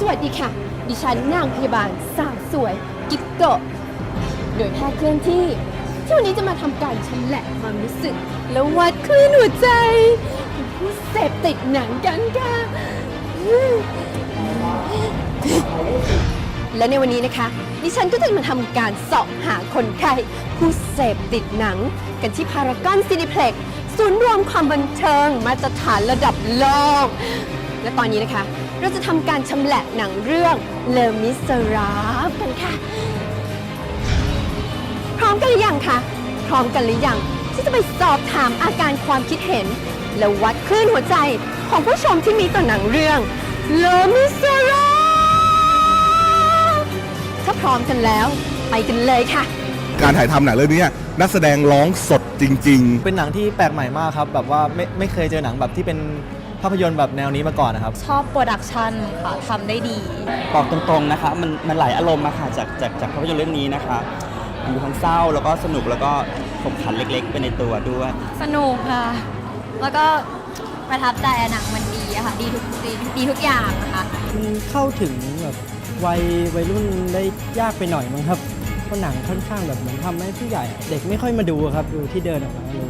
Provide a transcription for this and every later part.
สวัสดีค่ะ ดิฉันนางพยาบาลสาวสวย กิฟโกะโดยแพทย์เคลื่อนที่ ที่วันนี้จะมาทำการชำแหละความรู้สึก แล้ววัดคลื่นหัวใจของผู้เสพติดหนังกันค่ะ และในวันนี้นะคะ ดิฉันก็จะมาทำการเสอบหาคนไข้ผู้เสพติดหนัง กันที่พารากอนซินิเพล็กศูนย์รวมความบันเทิงมาตรฐานระดับโลก และตอนนี้นะคะ เราจะทำการชำแหละหนังเรื่องเลมิสราฟกันค่ะ พร้อมกันหรือยังคะ พร้อมกันหรือยังที่จะไปสอบถามอาการความคิดเห็น และวัดคลื่นหัวใจของผู้ชมที่มีต่อหนังเรื่องเลมิสราฟถ้าพร้อมกันแล้ว ไปกันเลยค่ะ การถ่ายทำหนังเรื่องนี้นักแสดงร้องสดจริงเป็นหนังที่แปลกใหม่มากครับ แบบว่าไม่ไม่เคยเจอหนังแบบที่เป็น ภาพยนตร์แบบแนวนี้มาก่อนนะครับ ชอบโปรดักชันค่ะทำได้ดี บอกตรงๆนะคะมันมันหลายอารมณ์มาค่ะจากจากจากภาพยนตร์เรื่องนี้นะคะมันมีทั้งเศร้าแล้วก็สนุกแล้วก็ขบขันเล็กๆไปในตัวด้วย สนุกค่ะ แล้วก็ประทับใจอะหนังมันดีอะค่ะ ดีทุกดีดีทุกอย่างนะคะ มันเข้าถึงแบบวัยวัยรุ่นได้ยากไปหน่อยมั้งครับ เพราะหนังค่อนข้างแบบเหมือนทำให้ผู้ใหญ่อะเด็กไม่ค่อยมาดูครับ ดูที่เดินออกมารู้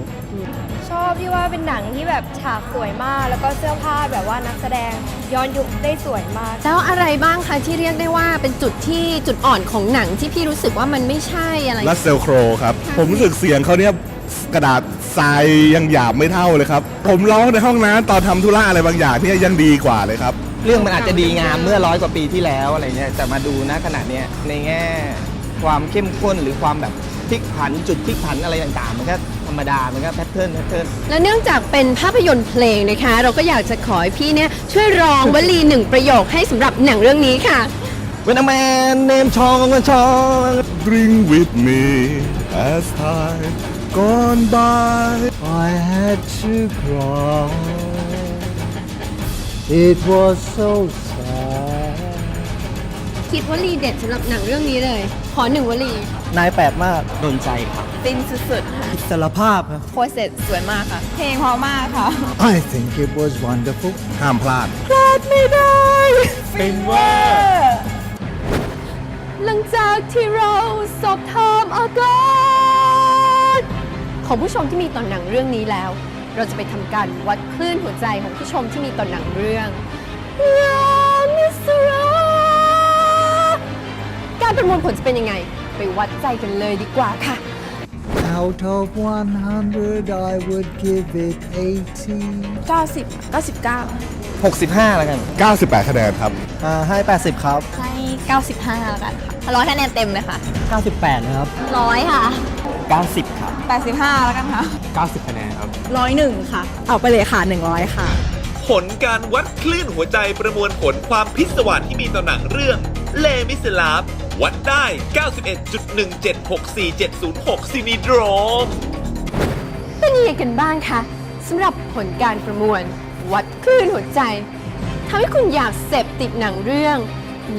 ชอบที่ว่าเป็นหนังที่แบบฉากสวยมาก แล้วก็เสื้อผ้าแบบว่านักแสดงย้อนยุคได้สวยมาก แล้วอะไรบ้างคะที่เรียกได้ว่าเป็นจุดที่จุดอ่อนของหนังที่พี่รู้สึกว่ามันไม่ใช่อะไรๆรัสเซลโครครับผมรู้สึกเสียงเขาเนี่ยกระดาษทรายยังหยาบไม่เท่าเลยครับ ผมร้องในห้องน้ำตอนทำธุระอะไรบางอย่างเนี่ยยังดีกว่าเลยครับ เรื่องมันอาจจะดีงามเมื่อร้อยกว่าปีที่แล้วอะไรเงี้ยแต่มาดูณขณะเนี้ยในแง่ ความเข้มข้นหรือความแบบพลิกผันจุดพลิกผันอะไรต่างๆ มันก็ธรรมดา มันก็แพทเทิร์นแพทเทิร์น และเนื่องจากเป็นภาพยนตร์เพลงนะคะ เราก็อยากจะขอให้พี่เนี่ยช่วยร้องวลีหนึ่งประโยคให้สำหรับหนังเรื่องนี้ค่ะ When a man named Chong Chong Drink with me as time gone by I had to cry It was so sad คิดวลีเด็ดสำหรับหนังเรื่องนี้เลย ขอหนึ่งวลี นายแปลกมากโดนใจครับฟินสุดๆค่ะอิสรภาพครับ โคเสร็จสวยมากค่ะ เพลงเพราะมากค่ะ I think it was wonderful ห้ามพลาดหลังจากที่เราสอบถามอาการของผู้ชมที่มีต่อหนังเรื่องนี้แล้ว เราจะไปทำการวัดคลื่นหัวใจของผู้ชมที่มีต่อหนังเรื่องลามิ มวลผลจะเป็นยังไง ไปวัดใจกันเลยดีกว่าค่ะ Out of 100 I would give it 80 90 99 65 แล้วกัน 98 คะแนนครับ อ่าให้80 ครับ ให้ 95 แล้วกันค่ะร้อยคะแนนเต็มเลยค่ะ 98นะครับร้อยค่ะ 90 ครับ 85 แล้วกันค่ะ 90 คะแนนครับ ร้อยหนึ่งค่ะ เอาไปเลยค่ะ 100 ค่ะ ผลการวัดคลื่นหัวใจประมวลผลความพิศวาสที่มีต่อหนังเรื่องเลมิสลาฟ วัดได้ 91.1764706ซินิโดรมเป็นยังไงกันบ้างคะสำหรับผลการประมวล วัดคลื่นหัวใจทำให้คุณอยากเสพติดหนังเรื่อง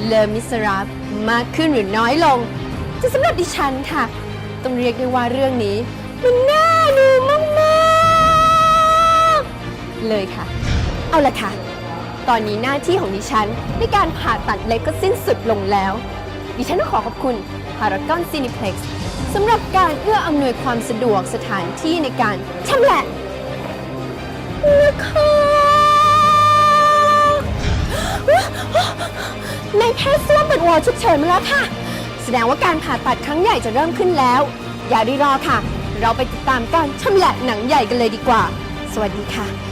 เลอมิสราฟมากขึ้นหรือน้อยลงแต่สำหรับดิฉันค่ะ ต้องเรียกได้ว่าเรื่องนี้ มันน่าดูมากๆเลยค่ะ เอาละค่ะ ตอนนี้หน้าที่ของดิฉันในการผ่าตัดเล็บก็สิ้นสุดลงแล้ว ดิฉันต้องขอขอบคุณ Paragon Cineplex สำหรับการเอื้ออำนวยความสะดวกสถานที่ในการชำแหละนะคะในแพทย์ส้วมเปิดวอร์ฉุกเฉินมาแล้วค่ะ แสดงว่าการผ่าตัดครั้งใหญ่จะเริ่มขึ้นแล้ว อย่ารีรอค่ะ เราไปติดตามการชำแหละหนังใหญ่กันเลยดีกว่า สวัสดีค่ะ